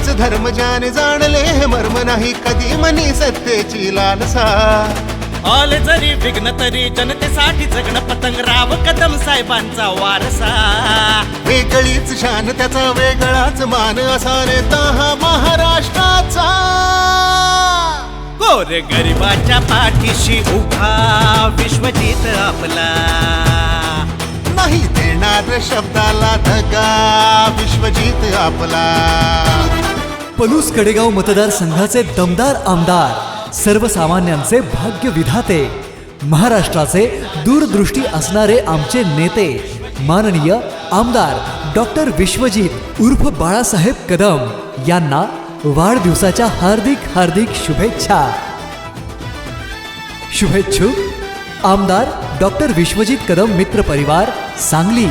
हाच धर्म ज्याने जाणले हे मर्म नाही कधी मनी सत्तेची लालसा. आले जरी विघ्न तरी जनतेसाठी जगणं पतंगराव कदम साहेबांचा वारसा. वेगळीच शान त्याचा वेगळाच मान असा नेता हा महाराष्ट्राचा. गोरे गरिबाच्या पाठीशी उभा विश्वजित आपला. नाही देणार शब्दाला धगा विश्वजित आपला. पलूस कडेगाव मतदारसंघाचे दमदार आमदार सर्वसामान्यांचे भाग्य विधाते महाराष्ट्राचे दूरदृष्टी असणारे आमचे नेते माननीय आमदार डॉक्टर विश्वजित उर्फ बाळासाहेब कदम यांना वाढदिवसाच्या हार्दिक हार्दिक शुभेच्छा. शुभेच्छुक आमदार डॉक्टर विश्वजित कदम मित्र परिवार सांगली.